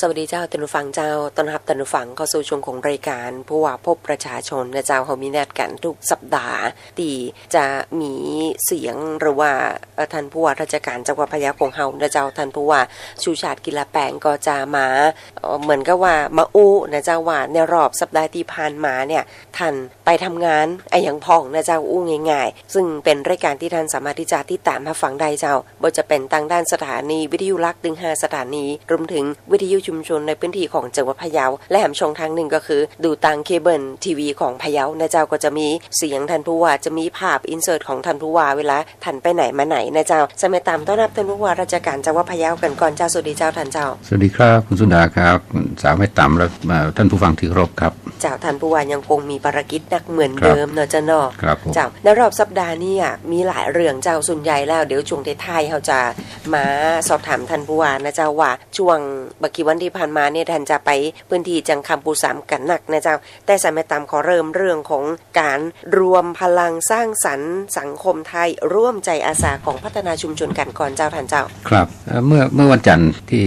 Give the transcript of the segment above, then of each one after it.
สวัสดีเจ้าตันผู้ฟังเจ้าต้อนรับตันผู้ฟังเข้าสู่ช่วงของรายการผู้ว่าพบประชาชนนะเจ้าเขามีนัดกันทุกสัปดาห์ที่จะมีเสียงหรือว่าเอ่อท่านผู้ว่าราชการจังหวัดพะเยาของเฮานะเจ้าท่านผู้ว่าชูชาติกีฬาแปลงก็จะมาเหมือนกับว่ามาอู้นะเจ้าว่าในรอบสัปดาห์ที่ผ่านมาเนี่ยท่านไปทำงานไอ้ยังพ่องนะเจ้าอู้ง่าย ๆ ซึ่งเป็นรายการที่ท่านสามารถที่จะติดตามมาฟังได้เจ้าบ่จะเป็นทางด้านสถานีวิทยุรักษณ์ดึง5สถานีรวมถึงวิทยุชุมชนในพื้นที่ของจังหวัดพะเยา และแหมช่องทางหนึ่งก็คือ ดูตังเคเบิลทีวีของพะเยานะเจ้าก็จะมีเสียงท่านผู้ว่าจะมีภาพอินเสิร์ตของท่านผู้ว่าเวลาท่านไปไหนมาไหนนะเจ้าสมัยตามต้อนรับท่านผู้ว่าราชการจังหวัดพะเยากันก่อนเจ้าสวัสดีเจ้าท่านเจ้าสวัสดีครับคุณสุดาครับคุณสาวไม่ต่ำและเอ่อท่านผู้ฟังที่เคารพครับเจ้าท่านผู้ว่ายังคงมีภารกิจหนักเหมือนครับเดิมเนอะเจ้าเนาะครับผมเจ้าในรอบสัปดาห์นี้อะมีหลายเรื่องเจ้าส่วนใหญ่แล้วเดี๋ยวช่วงท้ายๆเขาจะมาสอบถามท่านผู้ว่านะเจ้าว่าช่วงบักกี่วันที่ผ่านมาเนี่ยท่านจะไปพื้นที่จังคำปูสามกันหนักนะเจ้า แต่สมัยตามขอเริ่มเรื่องของการรวมพลังสร้างสรรค์สังคมไทย ร่วมใจอาสาของพัฒนาชุมชนกันก่อนเจ้าท่านเจ้า ครับ เมื่อเมื่อวันจันทร์ที่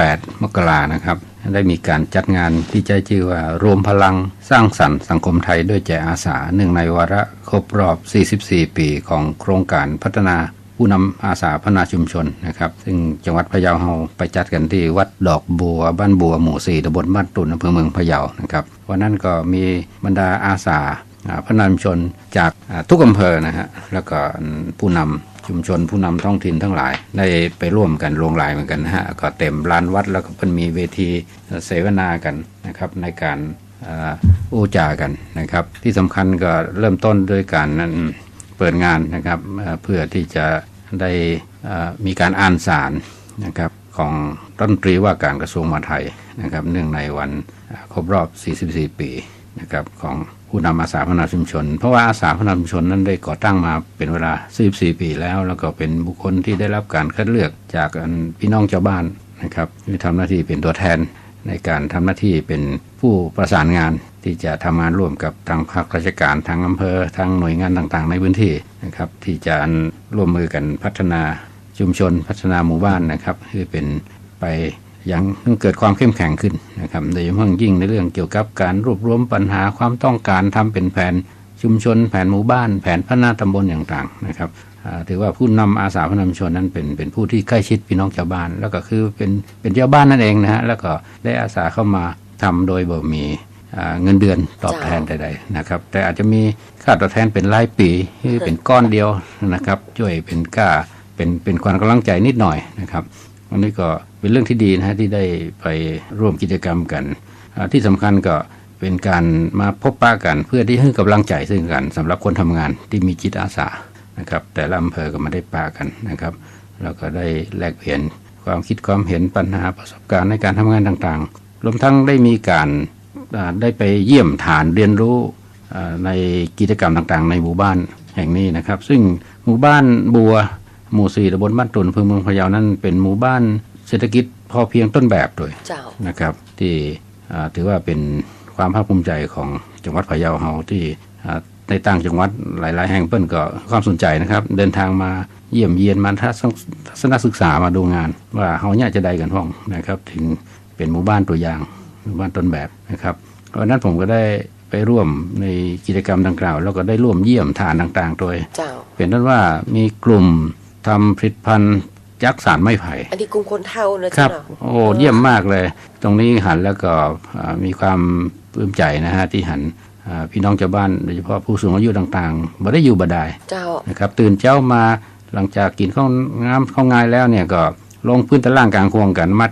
28มกรานะครับได้มีการจัดงานที่ใจชื่อว่ารวมพลังสร้างสรรค์สังคมไทยด้วยใจอาสาหนึ่งในวาระครบรอบ 44 ปีของโครงการพัฒนา ผู้นำอาสาพัฒนาชุมชนนะครับ ซึ่งจังหวัดพะเยาเราไปจัดกันที่วัดดอกบัวบ้านบัวหมู่สี่ตำบลบ้านตุนอำเภอเมืองพะเยานะครับวันนั้นก็มีบรรดาอาสาพัฒนาชุมชนจากทุกอำเภอนะฮะแล้วก็ผู้นำชุมชนผู้นำท้องถิ่นทั้งหลาย ได้ไปร่วมกันลงลายเหมือนกันนะฮะก็เต็มลานวัดแล้วก็เพิ่นมีเวทีเสวนากันนะครับในการอู้จากันนะครับ ที่สำคัญก็เริ่มต้นด้วยการนั้นเปิดงานนะครับเพื่อที่จะ ได้มีการอ่านสารนะครับของรัฐมนตรีว่าการกระทรวงมหาดไทยนะครับเนื่องในวันครบรอบ 44 ปีนะครับของผู้นำอาสาพัฒนาชุมชน เพราะว่าอาสาพัฒนาชุมชนนั้นได้ก่อตั้งมาเป็นเวลา 44 ปีแล้ว แล้วก็เป็นบุคคลที่ได้รับการคัดเลือกจากพี่น้องชาวบ้านนะครับที่ทำหน้าที่เป็นตัวแทน ในการทำหน้าที่เป็นผู้ประสานงานที่จะทำงานร่วมกับทางภาคราชการทางอำเภอทางหน่วยงานต่างๆ ในพื้นที่นะครับ ที่จะร่วมมือกันพัฒนาชุมชนพัฒนาหมู่บ้านนะครับคือเป็นไปยังเกิดความเข้มแข็งขึ้นนะครับโดยเฉพาะยิ่งในเรื่องเกี่ยวกับการรวบรวมปัญหาความต้องการทำเป็นแผนชุมชนแผนหมู่บ้าน แผนพัฒนาตำบลอย่างต่างนะครับ ถือว่าผู้นำอาสาพัฒนาชุมชนนั้นเป็นเป็นผู้ที่ใกล้ชิดพี่น้องชาวบ้าน แล้วก็คือเป็นเป็นเจ้าบ้านนั่นเองนะฮะแล้วก็ได้อาสาเข้ามาทำโดยบ่มีเงินเดือนตอบแทนใดๆนะครับ แต่อาจจะมีค่าตอบแทนเป็นรายปีที่เป็นก้อนเดียวนะครับ ช่วยเป็นก้าเป็นเป็นความกำลังใจนิดหน่อยนะครับอันนี้ก็เป็นเรื่องที่ดีนะฮะที่ได้ไปร่วมกิจกรรมกัน ที่สำคัญก็เป็นการมาพบปะกันเพื่อที่ให้กำลังใจซึ่งกันสำหรับคนทำงานที่มีจิตอาสา นะครับแต่ละอำเภอก็มาได้ปะกันนะครับแล้วก็ได้แลกเปลี่ยนความคิดความเห็นปัญหาประสบการณ์ในการทำงานต่างๆ รวมทั้งได้มีการอ่าได้ไปเยี่ยมฐานเรียนรู้อ่าในกิจกรรมต่างๆ ในหมู่บ้านแห่งนี้นะครับ ซึ่งหมู่บ้านบัวหมู่สี่ตำบลบ้านตุนอำเภอเมืองพะเยานั้นเป็นหมู่บ้านเศรษฐกิจพอเพียงต้นแบบด้วยเจ้านะครับ ที่อ่าถือว่าเป็นความภาคภูมิใจของจังหวัดพะเยาเฮาที่อ่า ในต่างจังหวัดหลาย ๆ แห่งเปิ้นก็ความสนใจนะครับ เดินทางมาเยี่ยมเยียนมาทัศนทัศนศึกษามาดูงาน ว่าเฮาเนี่ยจะได้กันพ้องนะครับ ถึงเป็นหมู่บ้านตัวอย่างหมู่บ้านต้นแบบนะครับวันนั้นผมก็ได้ไปร่วมในกิจกรรมดังกล่าวแล้วก็ได้ร่วมเยี่ยมฐานต่างๆโดยเจ้าเป็นนั้นว่ามีกลุ่มทำผลิตภัณฑ์ยักษ์สารไม้ไผ่อันนี้กลุ่มคนเท่านะครัเจ้าบเนาะโอ้เยี่ยมมากเลย ตรงนี้หันแล้วก็อ่ามีความปลื้มใจนะฮะที่หันอ่า พี่น้องชาวบ้านโดยเฉพาะผู้สูงอายุต่างๆบ่ได้อยู่บ่ได้เจ้านะครับตื่นเช้ามาหลังจากกินข้าวงามข้าวงายแล้วเนี่ยก็ลงพื้นตะล่างกลางควงกันมัด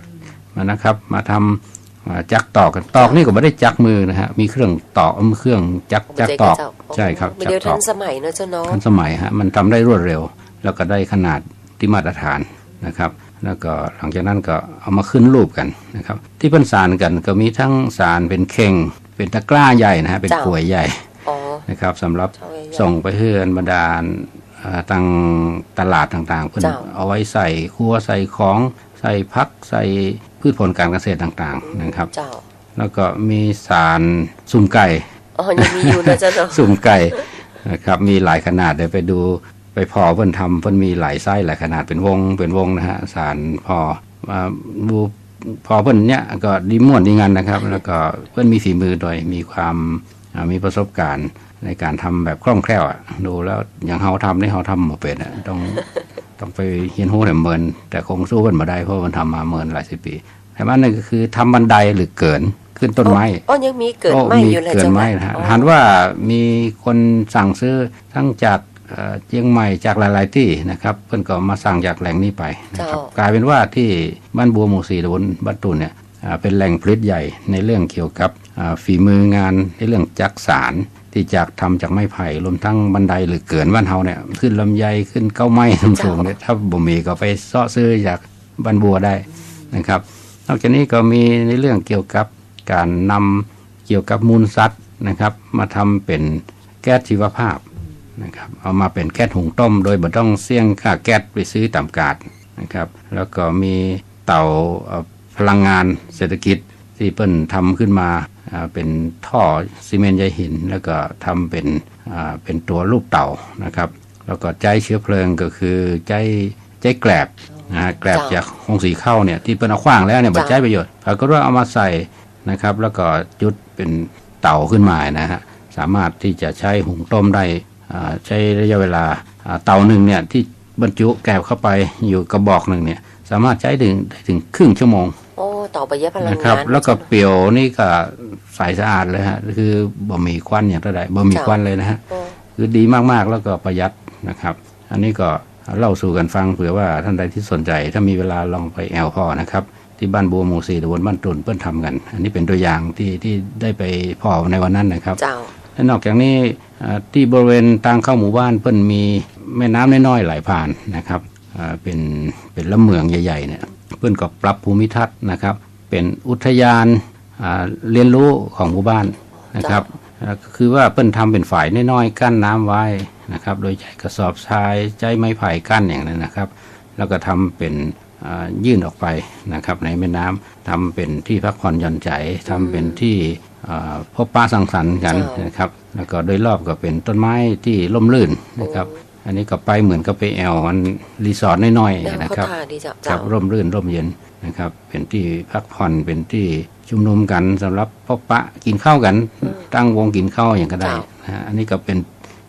มานะครับ มาทำอ่าจักตอกกันตอกนี่ก็ไม่ได้จักมือนะฮะมีเครื่องตอกเครื่องจักจักตอกเจ้าใช่ครับเดี๋ยวจักตทัอกนสมัยเนอะเจ้าเนาะทันสมัยฮะมันทำได้รวดเร็ว แล้วก็ได้ขนาดที่มาตรฐานนะครับ แล้วก็หลังจากนั้นก็เอามาขึ้นรูปกันนะครับ ที่เพิ่นสารกันก็มีทั้งสารเป็นเข่ง เป็นตะกร้าใหญ่นะฮะเป็นเจ้าขวยใหญ่อ๋อนะครับสำหรับเจ้าใหญ่ๆส่งไปเฮือนบรรดาลอ่าตังตลาดต่างๆเพื่อนเจ้าเอาไว้ใส่ครัวใส่ของใส่พักใส่พืชผลการเกษตรต่างๆนะครับเจ้าแล้วก็มีสารสุ่มไก่อ๋อยังมีอยู่นะเจ้าเนาะสุ่มไก่นะครับมีหลายขนาดเดี๋ยวไปดูไปพอเพิ่นทำเพิ่นมีหลายไส้หลายขนาดเป็นวงเป็นวงนะฮะสารพอมาดู พอเพิ่นเนี่ยก็ดีม่วนดีงานนะครับ แล้วก็เพิ่นมีฝีมือโดยมีความอ่ามีประสบการณ์ในการทำแบบคล่องแคล่วอะดูแล้วอย่างเฮาทำนี่เฮาทำบ่เป็นอะต้องต้องไปเรียนรู้แต่เมินแต่คงสู้เพิ่นมาได้เพราะมันทำมาเมินหลายสิบปีแต่ว่านั่นก็คือทำบันไดหรือเกินขึ้นต้นไม้อ๋อยังมีเกิดโไหมอยู่เลยเกินเจ้าไม้ค่ะนะฮะอ๋อหันว่ามีคนสั่งซื้อทั้งจาก เอ่อเชียงใหม่จากหลาย ๆ ที่นะครับเพิ่นก็มาสั่งจากแหล่งนี้ไปนะครับกลายเป็นว่าที่บ้านบัวหมู่สี่ตำบลบ้านตุนเนี่ยอ่าเป็นแหล่งผลิตใหญ่ในเรื่องเกี่ยวกับอ่าฝีมืองานในเรื่องจักสารที่จากทำจากไม้ไผ่รวมทั้งบันไดหรือเกินบ้านเฮาเนี่ยขึ้นลำไยขึ้นเก้าไม้สูงๆเนี่ยถ้าบ่มีก็ไปเสาะซื้อจากบ้านบัวได้นะครับ นอกจากนี้ก็มีในเรื่องเกี่ยวกับการนำเกี่ยวกับมูลสัตว์นะครับ มาทำเป็นแก๊สชีวภาพ นะครับเอามาเป็นแก๊สหุงต้ม โดยบ่ต้องเสี่ยงค่าแก๊สไปซื้อตามกาดนะครับ แล้วก็มีเตาเอ่อพลังงานเศรษฐกิจที่เปิ้นทำขึ้นมาอ่าเป็นท่อซีเมนต์ใยหิน แล้วก็ทำเป็นอ่าเป็นตัวรูปเต่านะครับ แล้วก็ใจเชื้อเพลิงก็คือใจใจแกลบนะฮะแกลบจากคงสีเข้าเนี่ยที่เป็นเอาขว้างแล้วเนี่ยบัใช้ประโยชน์ปรากฏว่าเอามาใส่นะครับ แล้วก็จุดเป็นเต่าขึ้นมานะฮะสามารถที่จะใช้หุงต้มได้อ่า ใช้ระยะเวลาอ่าเตาหนึ่งเนี่ยที่บรรจุแกลบเข้าไปอยู่กระบอกหนึ่งเนี่ย สามารถใช้ถึงได้ถึงครึ่งชั่วโมงโอ้ต่อไปเยอะพลังนะครับงานแล้วก็เปรียวนี่ก็ใสสะอาดเลยฮะคือบ่มีควันอย่างเท่าใดบ่มีควันเลยนะฮะโอ้คือดีมากๆแล้วก็ประหยัดนะครับ อันนี้ก็เล่าสู่กันฟังเผื่อว่าท่านใดที่สนใจ ถ้ามีเวลาลองไปแอลพ่อนะครับ ที่บ้านบัวหมู่สี่ตำบลบ้านตุนเปิ้นทำกัน อันนี้เป็นตัวอย่างที่ที่ได้ไปพ่อในวันนั้นนะครับเจ้าและ นอกจากนี้อ่าที่บริเวณทางเข้าหมู่บ้านเปิ้นมีแม่น้ำน้อยๆไหลผ่านนะครับอ่าเป็นเป็นลำเมืองใหญ่ๆเนี่ยเปิ้นก็ปรับภูมิทัศน์นะครับ เป็นอุทยานอ่าเรียนรู้ของหมู่บ้านนะครับอ่าก็คือว่าเปิ้นทำเป็นฝ่ายน้อยๆกั้นน้ำไว้นะครับ โดยใช้กระสอบทรายใช้ไม้ไผ่กั้นอย่างนั้นนะครับ แล้วก็ทำเป็นอ่ายื่นออกไปนะครับ ในแม่น้ำทำเป็นที่พักผ่อนหย่อนใจทำเป็นที่อ่า พบปะสังสรรค์กันเจ้านะครับ แล้วก็โดยรอบก็เป็นต้นไม้ที่ร่มรื่นนะครับ อันนี้ก็ไปเหมือนกับไปแอลมันรีสอร์ทน้อยเดี๋ยวๆนะเขาครับทาดีเจ้าครัเจ้าบร่มรื่นร่มเย็นนะครับ เป็นที่พักผ่อนเป็นที่ชุมนุมกันสำหรับพบปะกินข้าวกัน ตั้งวงกินข้าวอย่างก็ได้เจ้านะฮะอันนี้ก็เป็น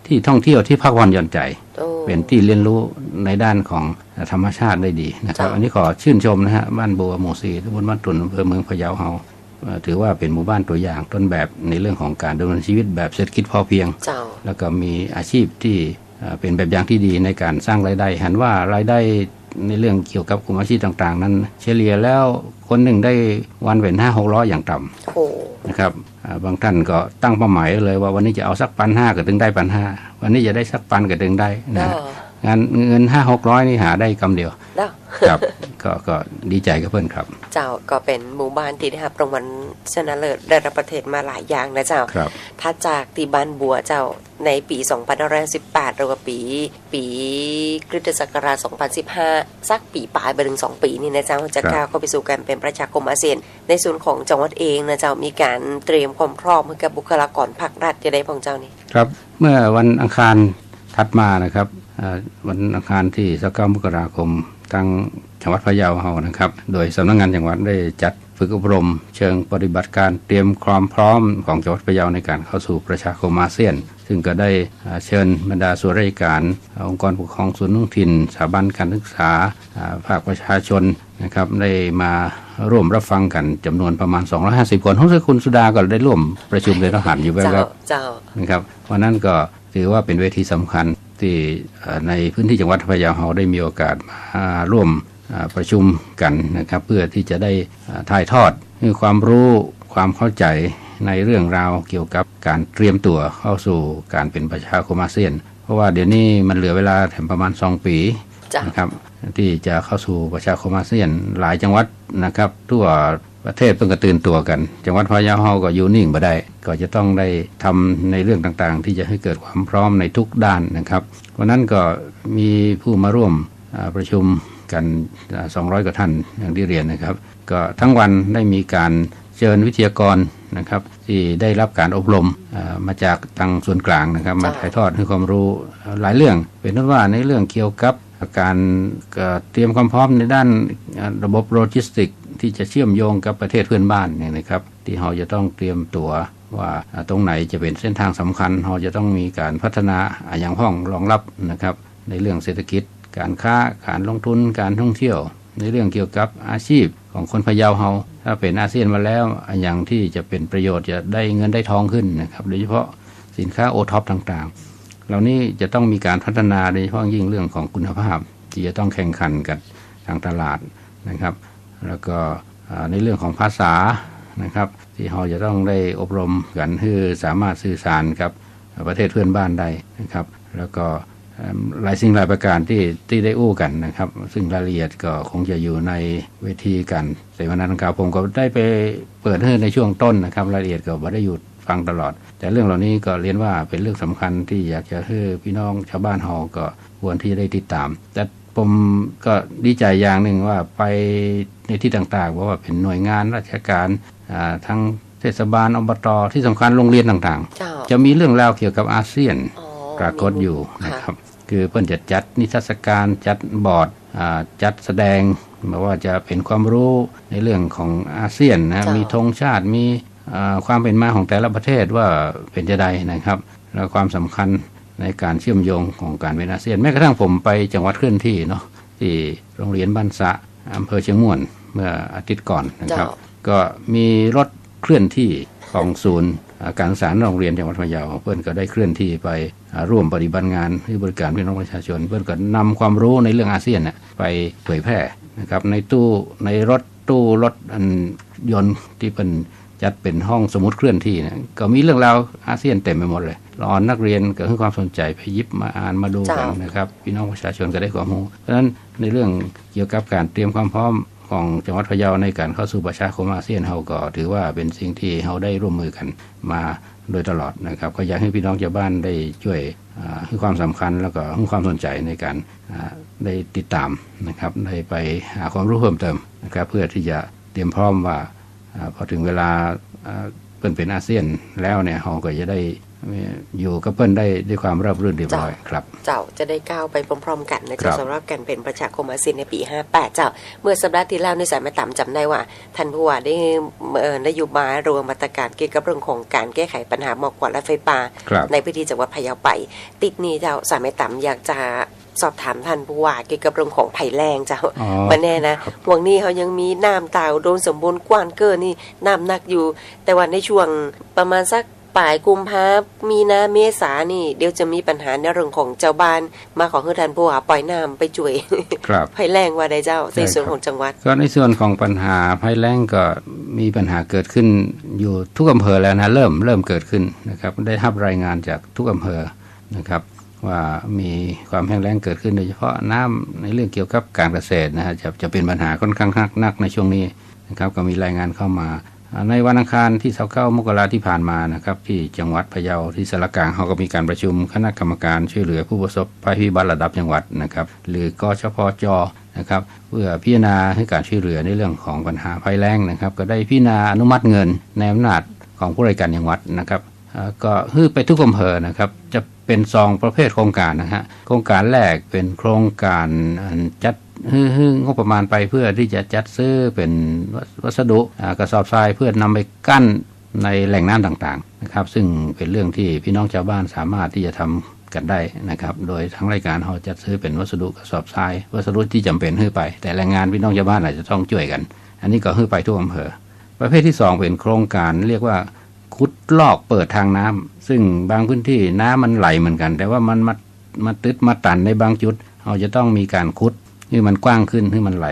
ที่ท่องเที่ยวที่พักผ่อนหย่อนใจโอ้เป็นที่เรียนรู้ในด้านของธรรมชาติได้ดีนะครับเจ้าอันนี้ขอชื่นชมนะฮะบ้านบัวหมู่สีตำบลบ้านตุนอำเภอเมืองพะเยาเฮาเอ่อ ถือว่าเป็นหมู่บ้านตัวอย่างต้นแบบในเรื่องของการดำเนินชีวิตแบบเศรษฐกิจพอเพียงเจ้าแล้วก็มีอาชีพที่เอ่อเป็นแบบอย่างที่ดีในการสร้างรายได้หันว่ารายได้ในเรื่องเกี่ยวกับกลุ่มอาชีพต่างๆ นั้น เฉลี่ยแล้วคนหนึ่งได้วันเป็นห้าหกร้อยอย่างต่ำโอ้นะครับอ่าบางท่านก็ตั้งเป้าหมายไว้เลยว่าวันนี้จะเอาสักปันห้าก็ถึงได้ปันห้าวันนี้จะได้สักปันก็ถึงได้นะเด้อฮะงานเงินห้าหกร้อยนี่หาได้กำเดียว เด้อครับก็ก็ดีใจกับเพื่อนครับ เจ้าก็เป็นหมู่บ้านที่ได้รับรางวัลชนะเลิศระดับประเทศมาหลายอย่างนะเจ้าครับถ้าจากที่บ้านบัวเจ้าในปี2518หรือว่าปี ปีคริสตศักราช2015 สักปีปลายไปถึง2ปีนี่นะเจ้าจะครับก้าวเข้าไปสู่การเป็นประชาคมอาเซียน ในส่วนของจังหวัดเองนะเจ้ามีการเตรียมความพร้อมให้กับบุคลากรภาครัฐจะได้พองเจ้านี่ครับ เมื่อวันอังคารถัดมานะครับอ่าวันอังคารที่29มกราคม ทางจังหวัดพะเยาเฮานะครับ โดยสำนักงานจังหวัดได้จัดฝึกอบรม เชิงปฏิบัติการเตรียมความพร้อมของจังหวัดพะเยาในการเข้าสู่ประชาคมอาเซียน ซึ่งก็ได้อ่าเชิญบรรดาส่วนราชการอ่าองค์กรปกครองส่วนท้องถิ่นสถาบันการศึกษาอ่าภาคประชาชนนะครับได้มาร่วมรับฟังกันจำนวนประมาณ 250 คนห้องสคุณสุดาก็ได้ร่วมประชุมในทหารอยู่แวเจ้าบๆเจ้านะครับวันนั้นก็ถือว่าเป็นเวทีสำคัญ ที่ในพื้นที่จังหวัดพะเยาเราได้มีโอกาสมาร่วมประชุมกันนะครับ เพื่อที่จะได้ถ่ายทอดความรู้ความเข้าใจในเรื่องราวเกี่ยวกับการเตรียมตัวเข้าสู่การเป็นประชาคมอาเซียน เพราะว่าเดี๋ยวนี้มันเหลือเวลาแถมประมาณ 2 ปีนะครับที่จะเข้าสู่ประชาคมอาเซียนหลายจังหวัดนะครับ ทั่ว ประเทศเพิ่งกระตื่นตัวกัน จังหวัดพะเยาเฮาก็อยู่นิ่งบ่ได้ ก็จะต้องได้ทำในเรื่องต่างๆ ที่จะให้เกิดความพร้อมในทุกด้านนะครับวันนั้นก็มีผู้มาร่วมประชุมกันอ่า200 กว่าท่านอย่างที่เรียนนะครับ ก็ทั้งวันได้มีการเชิญวิทยากรนะครับ ที่ได้รับการอบรมมาจากทางส่วนกลางนะครับ มาถ่ายทอดให้ความรู้หลายเรื่อง เป็นต้นว่าในเรื่องเกี่ยวกับการเตรียมความพร้อมในด้านระบบโลจิสติก ที่จะเชื่อมโยงกับประเทศเพื่อนบ้านเนี่ยนะครับ ที่เราจะต้องเตรียมตัวว่าตรงไหนจะเป็นเส้นทางสำคัญเราจะต้องมีการพัฒนาอย่างห้องรองรับนะครับ ในเรื่องเศรษฐกิจ การค้าการลงทุนการท่องเที่ยว ในเรื่องเกี่ยวกับอาชีพของคนพะเยาเฮาถ้าเป็นอาเซียนมาแล้วอย่างที่จะเป็นประโยชน์จะได้เงินได้ทองขึ้นนะครับโดยเฉพาะสินค้าโอท็อปต่างๆ เหล่านี้จะต้องมีการพัฒนาโดยเฉพาะยิ่งเรื่องของคุณภาพ ที่จะต้องแข่งขันกันทางตลาดนะครับ แล้วก็ในเรื่องของภาษานะครับ ที่เราจะต้องได้อบรมกันเพื่อสามารถสื่อสารกับประเทศเพื่อนบ้านได้นะครับ แล้วก็หลายสิ่งหลายประการที่ที่ได้อู้กันนะครับ ซึ่งรายละเอียดก็คงจะอยู่ในเวทีกันเสวนาดังกล่าวผมก็ได้ไปเปิดให้ในช่วงต้นนะครับ รายละเอียดก็ไม่ได้หยุดฟังตลอด แต่เรื่องเหล่านี้ก็เรียนว่าเป็นเรื่องสำคัญที่อยากจะให้พี่น้องชาวบ้านเฮาก็ควรที่จะได้ติดตาม แต่ ผมก็ดีใจอย่างหนึ่งว่าไปในที่ต่างๆเพราะว่าเป็นหน่วยงานราชการอ่าทั้งเทศบาลอบตที่สำคัญโรงเรียนต่างเจ้าๆจะมีเรื่องราวเกี่ยวกับอาเซียนอ๋อปรากฏอยู่ค่ะนะครับ คือเพิ่นจะจัดนิทรรศการจัดบอร์ดอ่าจัดแสดงแบบว่าจะเป็นความรู้ในเรื่องของอาเซียนนะมีธงชาติมีอ่าความเป็นมาของแต่ละประเทศว่าเป็นจะใดนะครับ แล้วความสำคัญ ในการเชื่อมโยงของการเป็นอาเซียนแม้กระทั่งผมไปจังหวัดเคลื่อนที่เนาะที่โรงเรียนบ้านสะอำเภอเชียงม่วนเมื่ออาทิตย์ก่อนนะครับ ก็มีรถเคลื่อนที่ของศูนย์อ่าการศึกษาโรงเรียนจังหวัดพะเยาเพื่อนก็ได้เคลื่อนที่ไปอ่าร่วมปฏิบัติงานที่บริการพี่น้องประชาชน เพื่อนก็นำความรู้ในเรื่องอาเซียนน่ะไปเผยแพร่นะครับในตู้ในรถตู้รถอันยนต์ที่เป็นจัดเป็นห้องสมุดเคลื่อนที่นะก็มีเรื่องราวอาเซียนเต็มไปหมดเลย รอนนักเรียนก็ให้ความสนใจไปหยิบมาอ่านมาดูกันจ้ะนะครับพี่น้องประชาชนก็ได้ความรู้เพราะฉะนั้นในเรื่องเกี่ยวกับการเตรียมความพร้อมของจังหวัดพะเยาในการเข้าสู่ประชาคมอาเซียนเฮาก็ถือว่าเป็นสิ่งที่เฮาได้ร่วมมือกันมาโดยตลอดนะครับ ก็อยากให้พี่น้องชาวบ้านได้ช่วยอ่าให้ความสำคัญแล้วก็ให้ความสนใจในการอ่าได้ติดตามนะครับได้ไปหาความรู้เพิ่มเติมนะครับเพื่อที่จะเตรียมพร้อมว่าอาพอถึงเวลาอ่าเปิ้นเป็นอาเซียนแล้วเนี่ยเฮาก็จะได้ อยู่กับเปิ้นได้ด้วยความราบรื่นเรียบร้อยครับ เจ้าจะได้ก้าวไปพร้อมๆกันนะครัเจ้าบสำหรับการเป็นประชาคมอาเซียนในปี 58 เจ้า เมื่อสัปดาห์ที่แล้วในสายมาต่ำจำได้ว่าท่านผู้ว่าได้เอ่อนโยบายรวมมาตรการเกี่ยวกับเรื่องของการแก้ไขปัญหาหมอกควันและไฟป่าในพื้นที่จังหวัดพะเยาไป ติดนี้เจ้าสายม่ต่ำอยากจะสอบถามท่านผู้ว่าเกี่ยวกับเรื่องของภัยแรงเจ้ามาแน่นะห่วงนี้เขายังมีน้ำตาวโดนสมบูรณ์กว้านเกินนี่น้ำหนักอยู่ แต่ว่าในช่วงประมาณสัก ปลายกุมภามีนาเมษานี่ เดี๋ยวจะมีปัญหาในเรื่องของเจ้าบ้านมาขอให้ท่านผู้ว่าปล่อยน้ำไปจ่วยครับภัยแรงว่าได้เจ้าใช่ในส่วนครับของจังหวัด ก็ในส่วนของปัญหาภัยแล้งก็มีปัญหาเกิดขึ้นอยู่ทุกอำเภอแล้วนะเริ่มเริ่มเกิดขึ้นนะครับ ได้รับรายงานจากทุกอำเภอนะครับว่ามีความแห้งแล้งเกิดขึ้นโดยเฉพาะน้ำในเรื่องเกี่ยวกับการเกษตรนะฮะจะจะเป็นปัญหาค่อนข้างหนักหนักในช่วงนี้นะครับก็มีรายงานเข้ามาอ่า ในวันอังคารที่29มกราที่ผ่านมานะครับ ที่จังหวัดพะเยาที่สารกลางเขาก็มีการประชุมคณะกรรมการช่วยเหลือผู้ประสบภัยพิบัติระดับจังหวัดนะครับหรือกชพจนะครับเพื่อพิจารณาให้การช่วยเหลือในเรื่องของปัญหาภัยแล้งนะครับ ก็ได้พิจารณาอนุมัติเงินในอำนาจของผู้ราชการจังหวัดนะครับก็ฮือไปทุกอำเภอนะครับ จะเป็นซองประเภทโครงการนะฮะโครงการแรกเป็นโครงการอันจัด ฮือฮืองบประมาณไปเพื่อที่จะจัดซื้อเป็นวัสดุกระสอบทรายเพื่อนำไปกั้นในแหล่งน้ำต่างๆนะครับ ซึ่งเป็นเรื่องที่พี่น้องชาวบ้านสามารถที่จะทำกันได้นะครับ โดยทั้งรายการเราจัดซื้อเป็นวัสดุกระสอบทราย วัสดุที่จำเป็นให้ไป แต่แรงงานพี่น้องชาวบ้านอาจจะต้องช่วยกัน อันนี้ก็ให้ไปทั่วอำเภอ ประเภทที่สองเป็นโครงการเรียกว่าขุดลอกเปิดทางน้ำซึ่งบางพื้นที่น้ำมันไหลเหมือนกัน แต่ว่ามันมามาตึดมาตันในบางจุดเราจะต้องมีการขุด ให้มันกว้างขึ้นให้มันไหล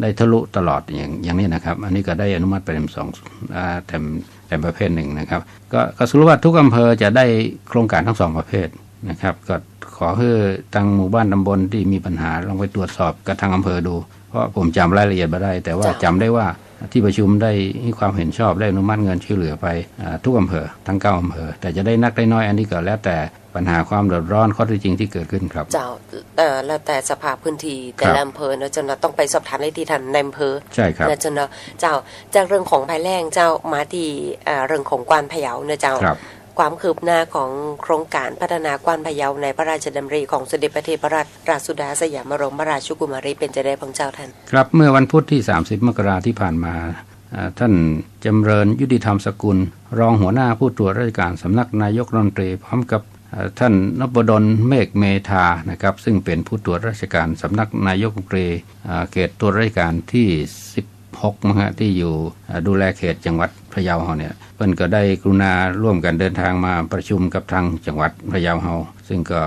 ได้ทะลุตลอดอย่างอย่างนี้นะครับ อันนี้ก็ได้อนุมัติไปเป็นสองอ่าแถมแถมประเภทหนึ่งนะครับ ก็ก็สรุปว่าทุกอำเภอจะได้โครงการทั้งสองประเภทนะครับก็ขอให้ทางหมู่บ้านตำบลที่มีปัญหาลองไปตรวจสอบกับทางอำเภอดู เพราะผมจำรายละเอียดไม่ได้ แต่ว่าจ้ะจำได้ว่า ที่ประชุมได้ให้ความเห็นชอบได้อนุมัติเงินช่วยเหลือไปอ่าทุกอำเภอทั้งเก้าอำเภอ แต่จะได้นักได้น้อยอันนี้ก็แล้วแต่ปัญหาความเดือดร้อนข้อเที่จริงที่เกิดขึ้นครับ เจ้าเอ่อแล้วแต่สภาพพื้นที่แต่ครับละอำเภอเนอะเจ้าเนอะต้องไปสอบถามได้ที่ท่านในอำเภอใช่ครับนะเจ้าเนอะเจ้าจากเรื่องของภัยแล้งเจ้ามาที่เอ่อเรื่องของกวานพะเยาเนอะเจ้า ความคืบหน้าของโครงการพัฒนากวานพะเยาในพระราชดำริของสมเด็จพระเทพรัตนราชสุดาสยามบรมราชกุมารีเป็นจะได้พังเจ้าท่าน ครับเมื่อวันพุธที่ 30 มกราที่ผ่านมาท่านจำเริญยุติธรรมสกุล รองหัวหน้าผู้ตรวจราชการสำนักนายกรัฐมนตรีพร้อมกับท่านนพดลเมฆเมธานะครับซึ่งเป็นผู้ตรวจราชการสำนักนายกรัฐมนตรีเขตตรวจราชการที่ 16นะฮะที่อยู่ดูแลเขตจังหวัด พะเยาเฮาเนี่ยเพิ่นก็ได้กรุณาร่วมกันเดินทางมาประชุมกับทางจังหวัดพะเยาเฮาซึ่งก็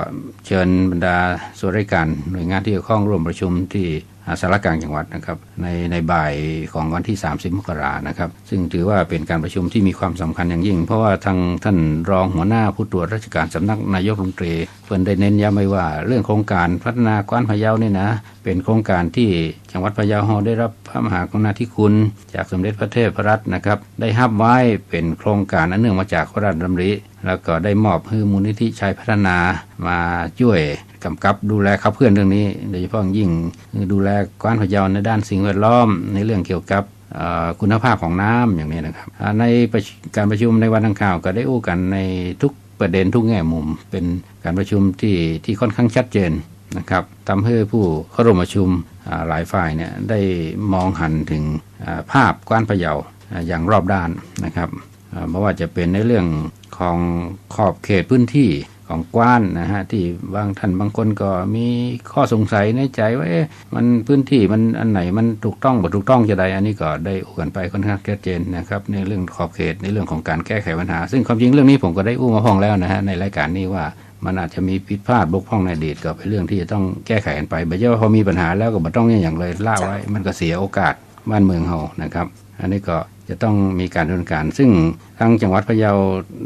เชิญบรรดาส่วนราชการหน่วยงานที่เกี่ยวข้องร่วมประชุมที่ สารกลางจังหวัดนะครับในในบ่ายของวันที่ 30 มกรานะครับซึ่งถือว่าเป็นการประชุมที่มีความสำคัญอย่างยิ่ง เพราะว่าทางท่านรองหัวหน้าผู้ตรวจราชการสำนักนายกรัฐมนตรีเพิ่นได้เน้นย้ำไว้ว่าเรื่องโครงการพัฒนากว้านพะเยาเนี่ยนะเป็นโครงการที่จังหวัดพะเยาเราได้รับพระมหากรุณาธิคุณ จากสมเด็จพระเทพรัตน์นะครับได้ฮับไว้เป็นโครงการอันเนื่องมาจากพระราชดำริ แล้วก็ได้มอบให้มูลนิธิชัยพัฒนามาช่วย กำกับดูแลขับเคลื่อนเรื่องนี้ โดยเฉพาะอย่างยิ่งดูแลกว้านพะเยาในด้านสิ่งแวดล้อม ในเรื่องเกี่ยวกับคุณภาพของน้ำอย่างนี้นะครับ ในรการประชุมในวันดังกล่าวก็ได้อู้กันในทุกประเด็นทุกแง่มุม เป็นการประชุมที่ที่ค่อนข้างชัดเจนนะครับทำให้ผู้เข้าร่วมประชุมหลายฝ่ายเนี่ยได้มองหันถึงภาพกว้านพะเยาอ่าอย่างรอบด้านนะครับไม่ว่าจะเป็นในเรื่องของขอบเขตพื้นที่ ของกว้านนะฮะที่บางท่านบางคนก็มีข้อสงสัยในใจว่าเอ๊ะมันพื้นที่มันอันไหนมันถูกต้องบ่ถูกต้องจะใดอันนี้ก็ได้อู้กันไปค่อนข้างชัดเจนนะครับในเรื่องขอบเขตในเรื่องของการแก้ไขปัญหา ซึ่งความจริงเรื่องนี้ผมก็ได้อู้มาพ้องแล้วนะฮะในรายการนี้ว่ามันอาจจะมีผิดพลาดบกพร่องในอดีตก็เป็นเรื่องที่จะต้องแก้ไขกันไปไม่ใช่ว่าพอมีปัญหาแล้วก็บ่ต้องเนี่ยอย่างเลยล่าไว้ มันก็เสียโอกาสบ้านเมืองเฮานะครับ อันนี้ก็ จะต้องมีการดำเนินการ ซึ่งทางจังหวัดพะเยา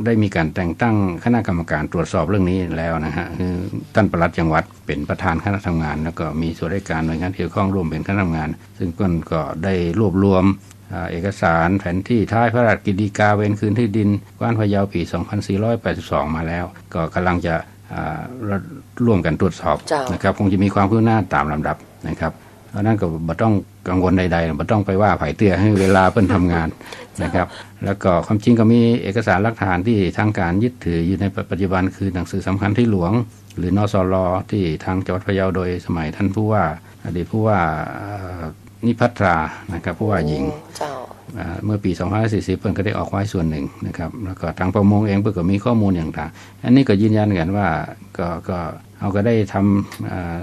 ได้มีการแต่งตั้งคณะกรรมการตรวจสอบเรื่องนี้แล้วนะฮะคือท่านปลัดจังหวัดเป็นประธานคณะทำงาน แล้วก็มีส่วนราชการหน่วยงานที่เกี่ยวข้องร่วมเป็นคณะทำงาน ซึ่งก็ก็ได้รวบรวมอ่าเอกสารแผนที่ท้ายพระราชกฤษฎีกาเวนคืนที่ดินกว้านพะเยาปี 2482 มาแล้ว ก็กำลังจะอ่าระร่วมกันตรวจสอบเจ้านนะครับคงจะมีความคืบหน้าตามลำดับนะครับเพราะนั้นก็บ่ต้อง กังวลใดๆบ่ต้องไปว่าไผ่เตี้ยให้เวลาเพิ่นทำงานนะครับ แล้วก็ความจริงก็มีเอกสารหลักฐานที่ทางการยึดถืออยู่ในปัจจุบันคือหนังสือสำคัญที่หลวง หรือนสลที่ทางจังหวัดพะเยาโดยสมัยท่านผู้ว่าอดีตผู้ว่าอ่านิพัทรานะครับผู้ว่าหญิงเจ้าอ่าเมื่อปี 2540 เพิ่นก็ได้ออกไว้ส่วนหนึ่งนะครับ แล้วก็ทางประมงเองเพิ่นก็มีข้อมูลอย่างต่างอันนี้ก็ยืนยันกันว่าก็ก็เอาก็ได้ทำอ่า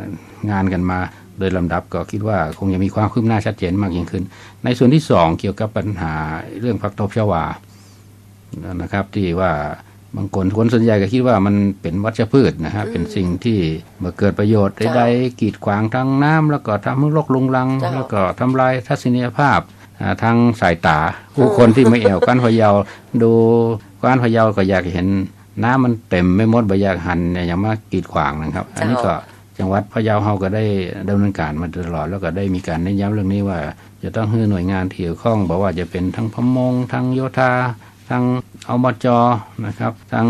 งานกันมา โดยลำดับก็คิดว่าคงจะมีความคืบหน้าชัดเจนมากยิ่งขึ้น ในส่วนที่สองเกี่ยวกับปัญหาเรื่องพักตบชวานะครับ ที่ว่าบางคนคนส่วนใหญ่ก็คิดว่ามันเป็นวัชพืชนะฮะเป็นสิ่งที่เมื่อเกิดประโยชน์ใดๆกีดขวางทางน้ำแล้วก็ทำให้โรคลุงลังจ้ะแล้วก็ทำลายทัศนียภาพอ่าทางสายตา ผู้คนที่ไม่แอวก้านพะเยาดูก้านพะเยาก็อยากเห็นน้ำมันเต็มไม่หมดบ่อยากหันเนี่ยอย่างมากีดขวางนะครับ อันนี้ก็ จังหวัดพะเยาเฮาก็ได้ดำเนินการมาตลอดแล้วก็ได้มีการเน้นย้ำเรื่องนี้ว่า จะต้องให้หน่วยงานที่เกี่ยวข้องบอกว่าจะเป็นทั้งพมงทั้งโยธาทั้งอบจนะครับทั้ง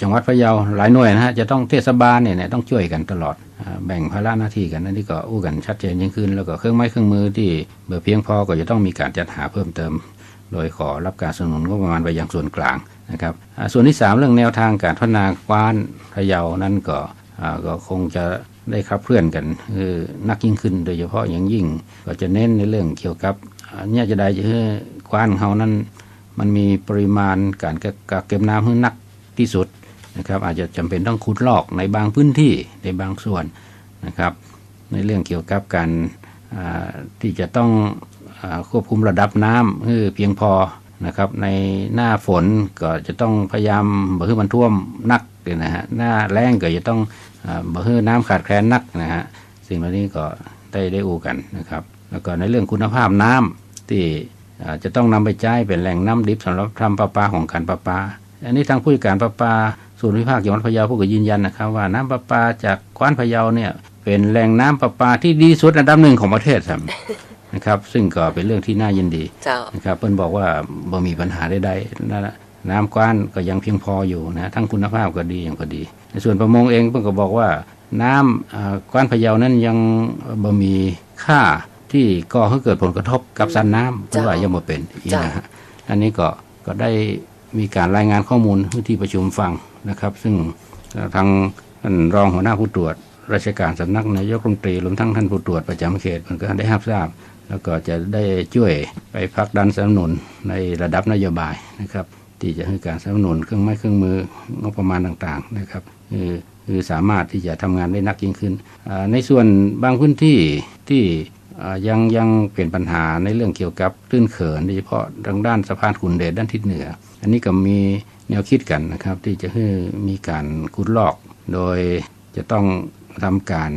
จังหวัดพะเยาหลายหน่วยนะฮะจะต้องเทศบาลเนี่ยต้องช่วยกันตลอดแบ่งภาระหน้าที่กันอันนี้ก็อู้กันชัดเจนยิ่งขึ้น แล้วก็เครื่องไม้เครื่องมือที่เบื่อเพียงพอก็จะต้องมีการจัดหาเพิ่มเติม โดยขอรับการสนับสนุนงบประมาณไปยังส่วนกลางนะครับส่วนที่ 3 เรื่องแนวทางการพัฒนากว้านพะเยานั้นก็ก็คงจะ ได้ขับเคลื่อนกันคือนักยิ่งขึ้นโดยเฉพาะอย่างยิ่ง ก็จะเน้นในเรื่องเกี่ยวกับเนี่ยจะได้จะให้กว้านเขานั้นมันมีปริมาณการกักเก็บน้ำให้นักที่สุดนะครับ อาจจะจำเป็นต้องขุดลอกในบางพื้นที่ในบางส่วนนะครับ ในเรื่องเกี่ยวกับการที่จะต้องอควบคุมระดับน้ำให้เพียงพอนะครับ ในหน้าฝนก็จะต้องพยายามบ่ให้มันท่วมนักเลยนะฮะหน้าแล้งก็จะต้อง อาบ่ให้น้ำขาดแคลนนักนะฮะสิ่งเหล่านี้ก็ได้ได้อูกันนะครับ แล้วก็ในเรื่องคุณภาพน้ำที่จะต้องนำไปใช้เป็นแหล่งน้ำดิบสำหรับทำประปาของการประปา อันนี้ทางผู้จัดการประปาส่วนวิภาคจังหวัดพะเยาผู้ก็ยืนยันนะครับว่าน้ำประปาจากกว้านพะเยาเนี่ยเป็นแหล่งน้ำประปาที่ดีสุดอันดับหนึ่งของประเทศครับนะครับ ซึ่งก็เป็นเรื่องที่น่ายินดีนะครับเพิ่นบอกว่าบ่มีปัญหาใดๆนั่นแหละน้ำกว้านก็ยังเพียงพออยู่นะทั้งคุณภาพก็ดีอย่างก็ดี ในส่วนประมงเองเพิ่นก็บอกว่า น้ำอ่ากว้านพะเยานั้นยังบ่มีค่าที่ก่อให้เกิดผลกระทบกับสันน้ำเพิ่นว่ายังบ่เป็นอีกนะฮะอันนี้ก็ก็ได้มีการรายงานข้อมูลให้ที่ประชุมฟังนะครับ ซึ่งทางท่านรองหัวหน้าผู้ตรวจ ราชการสำนักนายกรัฐมนตรีรวมทั้งท่านผู้ตรวจประจำเขตมันก็ได้รับทราบ แล้วก็จะได้ช่วยไปพักดันสนับสนุนในระดับนโยบายนะครับ ที่จะให้การสนับสนุนเครื่องไม้เครื่องมืองบประมาณต่างๆนะครับคือคือสามารถที่จะทำงานได้นักยิ่งขึ้น ในส่วนบางพื้นที่ที่ยังยังเป็นปัญหาในเรื่องเกี่ยวกับตื้นเขินโดยเฉพาะทางด้านสะพานขุนเดชด้านทิศเหนือ อันนี้ก็มีแนวคิดกันนะครับที่จะให้มีการขุดลอก โดยจะต้องทำการ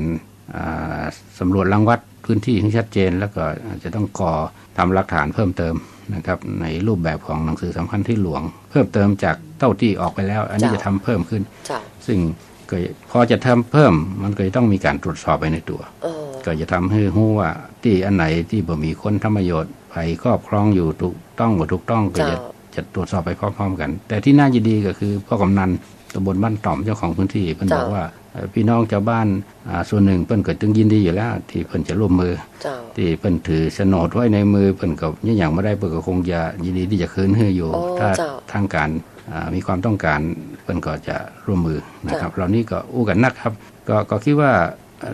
อ่าสำรวจรังวัดพื้นที่ให้ชัดเจน แล้วก็จจะต้องก่อทำหลักฐานเพิ่มเติม นะครับในรูปแบบของหนังสือสำคัญที่หลวง เพิ่มเติมจากเต้าที่ออกไปแล้ว อันนี้จ้ะจะทำเพิ่มขึ้นเจ้าซึ่งก็พอจะทำเพิ่มมันก็จะต้องมีการตรวจสอบไปในตัวเออก็จะทำให้รู้ว่าที่อันไหนที่บ่มีคนทำประโยชน์ไปครอบครองอยู่ถูกต้องบ่ถูกต้องก็จะเจ้าจะตรวจสอบไปพร้อมๆกัน แต่ที่น่ายินดีก็คือพ่อกำนัน ตำบลบ้านต่อมเจ้าของพื้นที่เพิ่นบอกว่าเอ่อพี่น้องชาวบ้านอ่าส่วนหนึ่งเพิ่นก็จึงยินดีอยู่แล้ว ที่เพิ่นจะร่วมมือเจ้าที่เพิ่นถือโฉนดไว้ในมือเพิ่นก็ยังอย่างไม่ได้เพิ่นก็คงจะยินดีที่จะคืนให้อยู่โอ้ถ้าเจ้าทางการอ่ามีความต้องการเพิ่นก็จะร่วมมือนะครับเหล่านี้ก็อู้กันนักครับก็ก็คิดว่า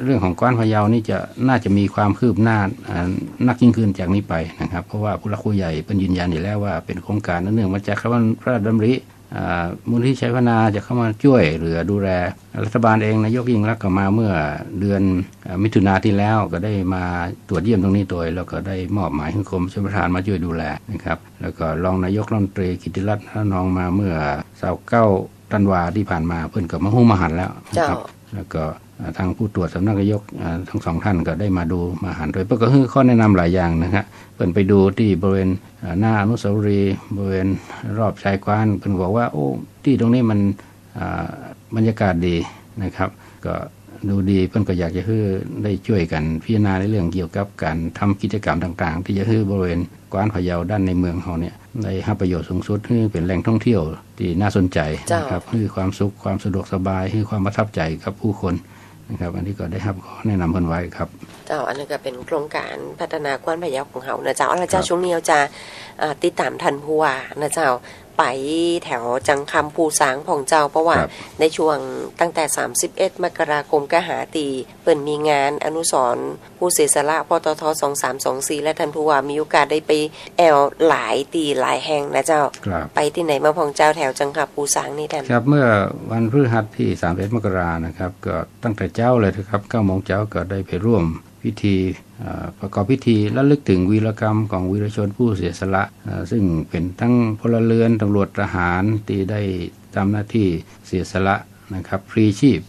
เรื่องของกว้านพะเยานี่จะน่าจะมีความคืบหน้าอ่านักยิ่งขึ้นจากนี้ไปนะครับ เพราะว่าผู้หลักผู้ใหญ่เป็นยืนยันอยู่แล้วว่าเป็นโครงการเนื่องมาจากคำพระราชดำริอ่า มูลที่ชัยพนาจะเข้ามาช่วยเหลือดูแล รัฐบาลเองนายกยิ่งรักก็มาเมื่อเดือนอมิถุนาที่แล้วก็ได้มาตรวจเยี่ยมตรงนี้ตัวแล้วก็ได้มอบหมายให้กรมชลประทานมาช่วยดูแลนะครับ แล้วก็รองนายกรัฐมนตรีกิติรัตน์นองมาเมื่อสาวเก้าธันวาที่ผ่านมาเพื่อนกับมาหู้มหันแล้วนะครับ แล้วก็ทางผู้ตรวจสำนักนายกทั้งสองท่านก็ได้มาดูมาหันโดยเพื่อก็คือข้อแนะนำหลายอย่างนะฮะเพิ่นไปดูที่บริเวณหน้าอนุสาวรีย์บริเวณรอบชายกว้านเพิ่นบอกว่าโอ้ที่ตรงนี้มันบรรยากาศดีนะครับ ก็ ดูดีเพิ่นก็อยากจะให้ได้ช่วยกันพิจารณาในเรื่องเกี่ยวกับการทำกิจกรรมต่างๆ ที่จะให้บริเวณกว้านพะเยาด้านในเมืองเขาเนี่ยได้ให้ประโยชน์สูงสุดให้เป็นแหล่งท่องเที่ยวที่น่าสนใจนะครับคือความสุขความสะดวกสบายคือความประทับใจกับผู้คนนะครับอันนี้ก็ได้รับข้อแนะนำเพิ่นไว้ครับ เจ้าอันนี้ก็เป็นโครงการพัฒนากว้านพะเยาของเฮานะเจ้าเอาละเจ้าครับช่วงนี้เราจะเอ่อติดตามทันผู้ว่านะเจ้า ไปแถวจังคำภูสางของเจ้าเพราะว่าครับในช่วงตั้งแต่ 31 มกราคมก็หาตี เปิดมีงานอนุสรณ์ผู้เสียสละปตท2324 และทันผู้ว่ามีโอกาสได้ไปแอลหลายตีหลายแห่งนะเจ้าครับไปที่ไหนมาพองเจ้าแถวจังคำภูสางนี่ท่านครับเมื่อวันพฤหัสที่ 31 มกรานะครับก็ตั้งแต่เจ้าเลยนะครับ9โมงเช้าก็ได้ไปร่วม พิธีประกอบพิธีและลึกถึงวีรกรรมของวีรชนผู้เสียสละ ซึ่งเป็นทั้งพลเรือนตำรวจทหารที่ได้ทำหน้าที่เสียสละนะครับพรีชีพ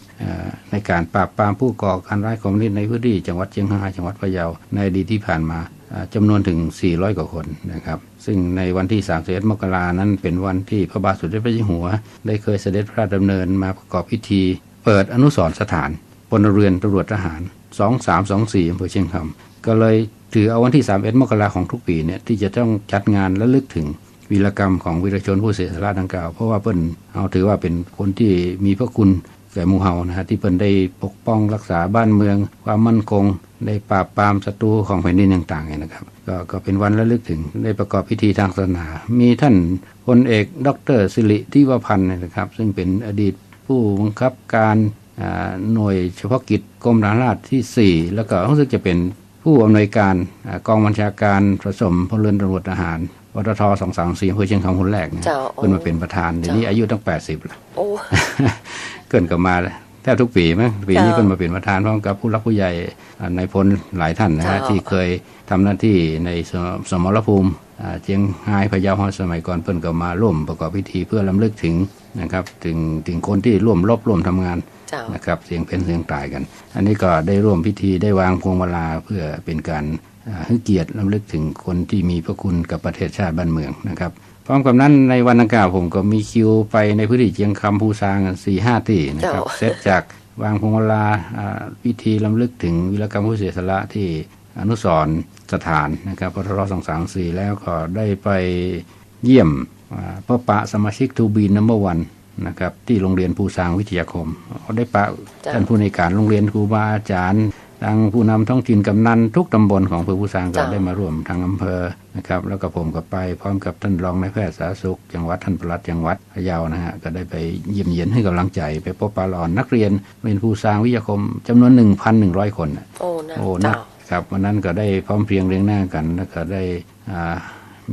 ในการปราบปรามผู้ก่อการร้ายคอมมิวนิสต์ในพื้นที่จังหวัดเชียงรายจังหวัดพะเยาในอดีตที่ผ่านมาอ่าจำนวนถึง 400 กว่าคนนะครับ ซึ่งในวันที่ 31 มกรานั้นเป็นวันที่พระบาทสมเด็จพระเจ้าหัว ได้เคยเสด็จพระราชดำเนินมาประกอบพิธี เปิดอนุสรณ์สถานพลเรือนตำรวจทหาร 2324อำเภอเชียงคำก็เลยถือเอาวันที่31มกราของทุกปีเนี่ยที่จะต้องจัดงานและลึกถึงวีรกรรมของวีรชนผู้เสียสละดังกล่าว เพราะว่าเปิ้นเอาถือว่าเป็นคนที่มีพระคุณแก่มูเฮานะฮะที่เปิ้นได้ปกป้องรักษาบ้านเมือง ความมั่นคงได้ปราบปรามศัตรูของแผ่นดินต่างๆเนี่ยนะครับก็ก็เป็นวันระลึกถึงได้ประกอบพิธีทางศาสนา มีท่านพลเอก ดรสิริทิวพันธ์นะครับ ซึ่งเป็นอดีตผู้บังคับการ หน่วยเฉพาะกิจกรมทหารราบที่ 4 แล้วก็รู้สึกจะเป็นผู้อำนวยการอ่ากองบัญชาการผสมพลเรือนตำรวจทหารวททสองสามสี่อำเภอเชียงคำคนแรกเนี่ยเจ้าเพิ่นมาเป็นประธานเดี๋ยวนี้อายุตั้ง80แล้วโอ้เกินกับมาแทบทุกปีมั้งปีนี้เจ้าเพิ่นมาเป็นประธานพร้อมกับผู้รักผู้ใหญ่อ่าในายพลหลายท่านนะฮะเจ้าที่เคยทำหน้าที่ในสสมรภูมิอ่าเจียงไฮ้พะเยาฮอสมัยก่อนเพิ่นก็มาร่วมประกอบพิธีเพื่อลำลึกถึงนะครับถึงถึงคนที่ร่วมรบร่วมทำงานเจ้า นะครับเสียงเพลเสียงตายกัน อันนี้ก็ได้ร่วมพิธีได้วางพวงมาลาเพื่อเป็นการอ่าให้เกียรติลำลึกถึงคนที่มีพระคุณกับประเทศชาติบ้านเมืองนะครับพร้อมกับนั้นในวันดังกล่าวผมก็มีคิวไปในพื้นที่เชียงคำภูซางสี่ห้าที่นะครับเจ้าเสร็จจากวางพวงมาลาอ่าพิธีลำลึกถึงวีรกรรมผู้เสียสละที่อนุสรณ์สถานนะครับพทรสองสามสี่แล้วก็ได้ไปเยี่ยมอ่าพระปะสมาชิกทูบีนัมเบอร์วัน นะครับที่โรงเรียนภูซางวิทยาคมได้ปะจ้ะท่านผู้ในวยการโรงเรียนครูบาอาจารย์ทางผู้นำท้องถิ่นกำนันทุกตำบลของอำเภอผู้สางก็จ้ะได้มาร่วมทางอำเภอนะครับ แล้วก็ผมก็ไปพร้อมกับท่านรองนายแพทย์สาธารณสุข จังหวัดท่านปลัดจังหวัดพะเยานะฮะก็ได้ไปเยี่ยมเยียนให้กำลังใจ ไปพบปะละอ่อนนักเรียนเรียนผู้สร้างวิทยาคมจำนวน 1,100 คนน่ะโอ้นะโอ้นะเจ้าครับวันนั้นก็ได้พร้อมเพรียงเรียงหน้ากันแล้วก็ได้อ่า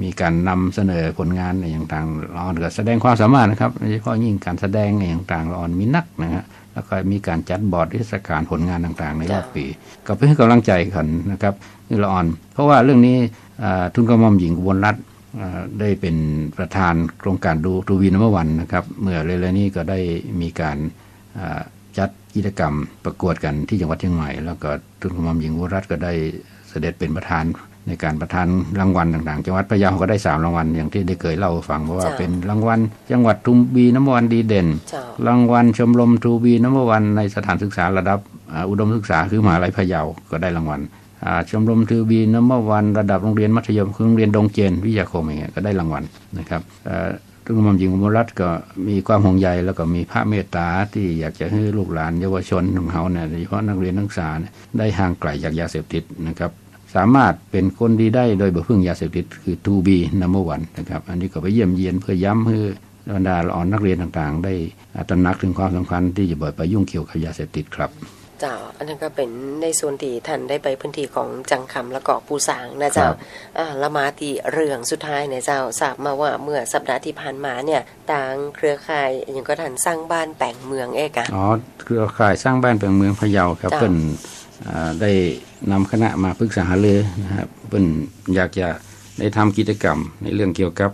มีการนำเสนอผลงานอย่างต่างๆละอนก็แสดงความสามารถนะครับโดยเฉพาะยิ่งการแสดงอย่างต่างๆละอนมีนักนะฮะแล้วก็มีการจัดบอร์ดนิทศการผลงานต่างๆ ในรอบปี ก็เพื่อให้กำลังใจกันนะครับนี่ละออน เพราะว่าเรื่องนี้ทุนกระหม่อมหญิงอุบลรัตน์ได้เป็นประธานโครงการดูทูวีนเมื่อวันนะครับ เมื่อเร็วๆนี้ก็ได้มีการจัดกิจกรรมประกวดกันที่จังหวัดเชียงใหม่ แล้วก็ทุนกระหม่อมหญิงวรัตน์ก็ได้เสด็จเป็นประธาน ในการประธานรางวัลต่างๆ จังหวัดพะเยาก็ได้สามรางวัลอย่างที่ได้เคยเล่าให้ฟังเพราะว่าจ้ะเป็นรางวัลจังหวัดทุมบีน้ำวันดีเด่นเจ้ารางวัลชมรมทูบีน้ำวันในสถานศึกษาระดับอ่าอุดมศึกษาคือมหาลัยพะเยาก็ได้รางวัลอ่าชมรมทูบีน้ำวันระดับโรงเรียนมัธยมคือโรงเรียนดงเจนวิทยาคมอย่างเงี้ยก็ได้รางวัลนะครับเอ่อทุกหม่อมหญิงอุบลรัตน์ก็มีความห่วงใยแล้วก็มีพระเมตตาที่อยากจะให้ลูกหลานเยาวชนของเขาเนี่ยโดยเฉพาะนักเรียนนักศึกษาเนี่ยได้ห่างไกลจากยาเสพติดนะครับ สามารถเป็นคนดีได้โดยบ่พึ่งยาเสพติดคือ 2B number one นะครับ อันนี้ก็ไปเยี่ยมเยียนเพื่อย้ำให้บรรดาละอ่อนนักเรียนต่างๆ ได้ตระหนักถึงความสำคัญที่จะบ่อยไปยุ่งเกี่ยวกับยาเสพติดครับเจ้าอันนั้นก็เป็นในส่วนที่ท่านได้ไปพื้นที่ของจังคำและก็ปูสางนะเจ้าครับอ่าและมาที่เรื่องสุดท้ายเนี่ยเจ้าทราบมาว่าเมื่อสัปดาห์ที่ผ่านมาเนี่ยต่างเครือข่ายอย่างก็ท่านสร้างบ้านแปลงเมืองเอกอะอ๋อเครือข่ายสร้างบ้านแปลงเมืองพะเยาครับจ้ะเพิ่นอ่า ได้นำคณะมาปรึกษาหารือนะครับเพิ่นอยากจะได้ทำกิจกรรมในเรื่องเกี่ยวกับ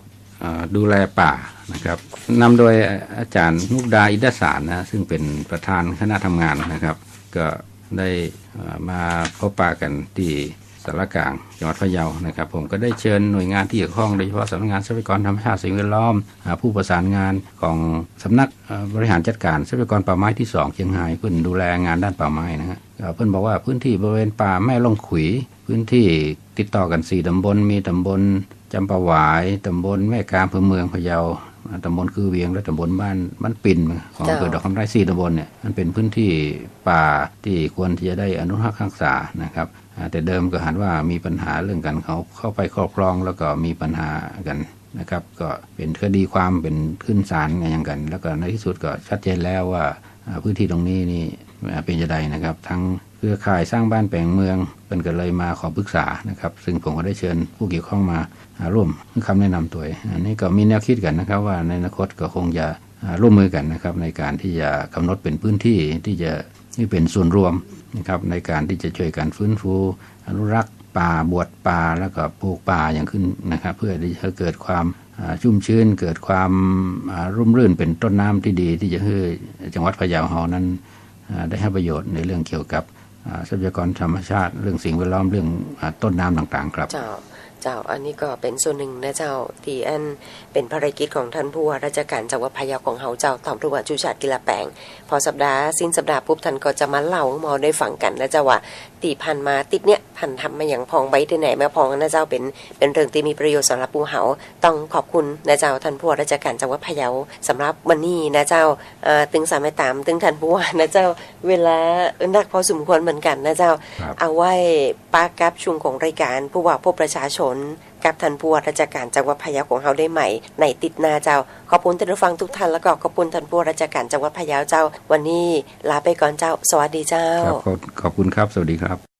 ดูแลป่านะครับนำโดยอาจารย์มุกดาอิดาสารนะซึ่งเป็นประธานคณะทำงานนะครับ ก็ได้มาพบปะกันที่ สารกลางจังหวัดพะเยานะครับ ผมก็ได้เชิญหน่วยงานที่เกี่ยวข้องโดยเฉพาะสำนักงานทรัพยากรธรรมชาติสิ่งแวดล้อม ผู้ประสานงานของสำนักบริหารจัดการทรัพยากรป่าไม้ที่สองเชียงรายเพื่อนดูแลงานด้านป่าไม้นะฮะก็เพื่อนบอกว่าพื้นที่บริเวณป่าแม่ลงขุย พื้นที่ติดต่อกันสี่ตำบลมีตำบลจำปาหวายตำบลแม่กางอำเภอเมืองพะเยาตำบลคือเวียงและตำบลบ้านบ้านปิ่นของอำเภอดอกคำไร่สี่ตำบลเนี่ยมันเป็นพื้นที่ป่าที่ควรที่จะได้อนุรักษ์รักษานะครับ แต่เดิมก็หันว่ามีปัญหาเรื่องการเขาเข้าไปครอบครองแล้วก็มีปัญหากันนะครับ ก็เป็นคดีความเป็นขึ้นศาลกันอย่างกัน แล้วก็ในที่สุดก็ชัดเจนแล้วว่าพื้นที่ตรงนี้นี่เป็นจะไดนะครับ ทั้งเครือข่ายสร้างบ้านแปลงเมืองเป็นก็เลยมาขอปรึกษานะครับ ซึ่งผมก็ได้เชิญผู้เกี่ยวข้องมาร่วมให้คำแนะนำตัวอันนี้ก็มีแนวคิดกันนะครับ ว่าในอนาคตก็คงจะร่วมมือกันนะครับ ในการที่จะกำหนดเป็นพื้นที่ที่จะที่เป็นส่วนรวม นะครับในการที่จะช่วยกันฟื้นฟู อนุรักษ์ป่าบวชป่าแล้วก็ปลูกป่าอย่างขึ้นนะครับ เพื่อที่จะเกิดความชุ่มชื้น เกิดความรุ่มรื่นเป็นต้นน้ำที่ดี ที่จะให้จังหวัดพะเยาเฮานั้นได้ให้ประโยชน์ในเรื่องเกี่ยวกับทรัพยากรธรรมชาติ เรื่องสิ่งแวดล้อมเรื่องต้นน้ำต่างๆ ครับ เจ้าอันนี้ก็เป็นส่วนหนึ่งนะเจ้าที่อันเป็นภารกิจของท่านผู้ว่าราชการจังหวัดพะเยาของเฮาเจ้าตามรู้ว่าจุชาติกิลาแปงพอสัปดาห์สิ้นสัปดาห์ปุ๊บท่านก็จะมาเล่าหมอได้ฟังกันนะเจ้าว่าตีพันมาติดเนี้ยพันทำมาอย่างพองไว้ที่ไหนมาพองนะเจ้าเป็นเป็นเรื่องที่มีประโยชน์สำหรับปูเฮาต้องขอบคุณนะเจ้าท่านผู้ว่าราชการจังหวัดพะเยาสำหรับวันนี้นะเจ้าเอ่อตึงสามไปตามตึงท่านผู้ว่านะเจ้าเวลานักพอสมควรเหมือนกันนะเจ้าครับเอาไว้ปากับชุงของรายการผู้ว่าพบประชาชน กับท่านผู้ว่าราชการจังหวัดพะเยาของเฮาได้ใหม่ ในติดนาเจ้า ขอบคุณท่านผู้ฟังทุกท่านแล้วก็ขอบคุณท่านผู้ว่าราชการจังหวัดพะเยาเจ้า วันนี้ลาไปก่อนเจ้า สวัสดีเจ้า ครับขอบขอบคุณครับ สวัสดีครับ